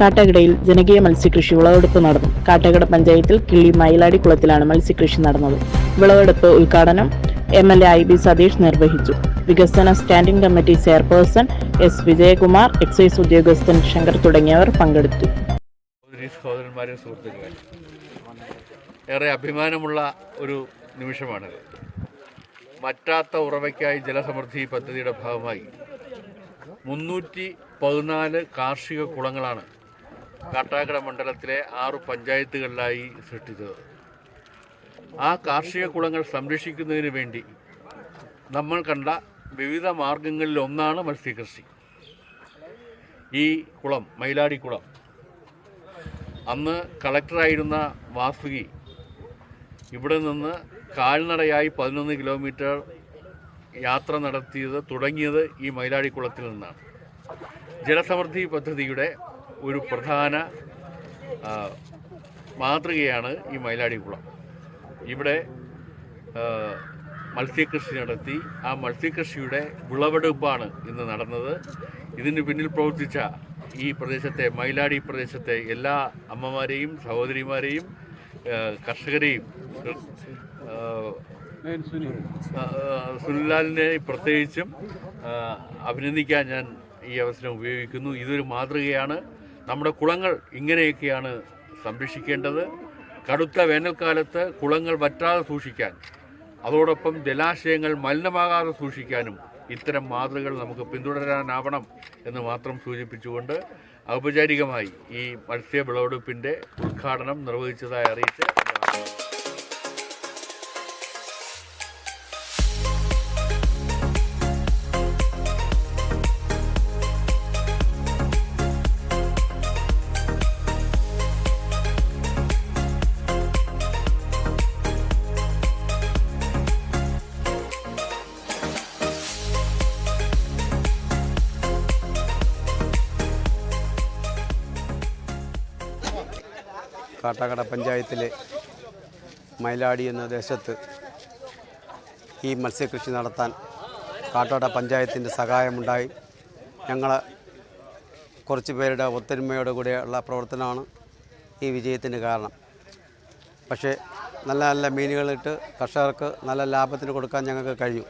കാട്ടകടയിൽ ജനകീയ മത്സ്യകൃഷി വിളവെടുപ്പ് നടന്നു. കാട്ടകട പഞ്ചായത്തിൽ കിള്ളി മയിലാടി കുളത്തിലാണ് മത്സ്യകൃഷി നടന്നത്. വിളവെടുപ്പ് ഉദ്ഘാടനം M L A I B Satheesh നിർവഹിച്ചു. വികസന standing committee chairperson S Vijayakumar excise ഉദ്യോഗസ്ഥൻ ശങ്കർ തുടങ്ങിയവർ പങ്കെടുത്തു. ഏറെ അഭിമാനമുള്ള ഒരു നിമിഷമാണ്. മറ്റാത്ത ഉറവയ്ക്കായി ജലസമൃദ്ധി പദ്ധതിയുടെ ഭാഗമായി മുന്നൂറ്റി പതിനാല് കാർഷിക കുളങ്ങളാണ് കാട്ടാക്കട മണ്ഡലത്തിലെ ആറ് പഞ്ചായത്തുകളിലായി സൃഷ്ടിച്ചത്. ആ കാർഷിക കുളങ്ങൾ സംരക്ഷിക്കുന്നതിന് വേണ്ടി നമ്മൾ കണ്ട വിവിധ മാർഗങ്ങളിൽ ഒന്നാണ് മത്സ്യകൃഷി. ഈ കുളം മയിലാടി കുളം. അന്ന് കളക്ടറായിരുന്ന വാസുകി ഇവിടെ നിന്ന് കാൽനടയായി പതിനൊന്ന് കിലോമീറ്റർ യാത്ര നടത്തിയത് തുടങ്ങിയത് ഈ മയിലാടിക്കുളത്തിൽ നിന്നാണ്. ജലസമൃദ്ധി പദ്ധതിയുടെ ഒരു പ്രധാന മാതൃകയാണ് ഈ മയിലാടിക്കുളം ഇവിടെ മത്സ്യകൃഷി നടത്തി. ആ മത്സ്യകൃഷിയുടെ വിളവെടുപ്പാണ് ഇന്ന് നടന്നത്. ഇതിന് പിന്നിൽ പ്രവർത്തിച്ച ഈ പ്രദേശത്തെ മയിലാടി പ്രദേശത്തെ എല്ലാ അമ്മമാരെയും സഹോദരിമാരെയും കർഷകരെയും സുനിൽലാലിനെ പ്രത്യേകിച്ചും അഭിനന്ദിക്കാൻ ഞാൻ ഈ അവസരം ഉപയോഗിക്കുന്നു. ഇതൊരു മാതൃകയാണ്. നമ്മുടെ കുളങ്ങൾ ഇങ്ങനെയൊക്കെയാണ് സംരക്ഷിക്കേണ്ടത്. കടുത്ത വേനൽക്കാലത്ത് കുളങ്ങൾ വറ്റാതെ സൂക്ഷിക്കാൻ അതോടൊപ്പം ജലാശയങ്ങൾ മലിനമാകാതെ സൂക്ഷിക്കാനും ഇത്തരം മാതൃകകൾ നമുക്ക് പിന്തുടരാനാവണം എന്ന് മാത്രം സൂചിപ്പിച്ചുകൊണ്ട് ഔപചാരികമായി ഈ മത്സ്യ വിളവെടുപ്പിന്റെ ഉദ്ഘാടനം നിർവഹിച്ചതായി അറിയിച്ച് കാട്ടാക്കട പഞ്ചായത്തിലെ മൈലാടി എന്ന ദേശത്ത് ഈ മത്സ്യകൃഷി നടത്താൻ കാട്ടാട പഞ്ചായത്തിന്റെ സഹായമുണ്ടായി. ഞങ്ങൾ കുറച്ച് പേരുടെ ഒത്തൊരുമയോടെ കൂടെയുള്ള പ്രവർത്തനമാണ് ഈ വിജയത്തിന് കാരണം. പക്ഷേ നല്ല നല്ല മീനുകളിട്ട് കർഷകർക്ക് നല്ല ലാഭത്തിന് കൊടുക്കാൻ ഞങ്ങൾക്ക് കഴിയും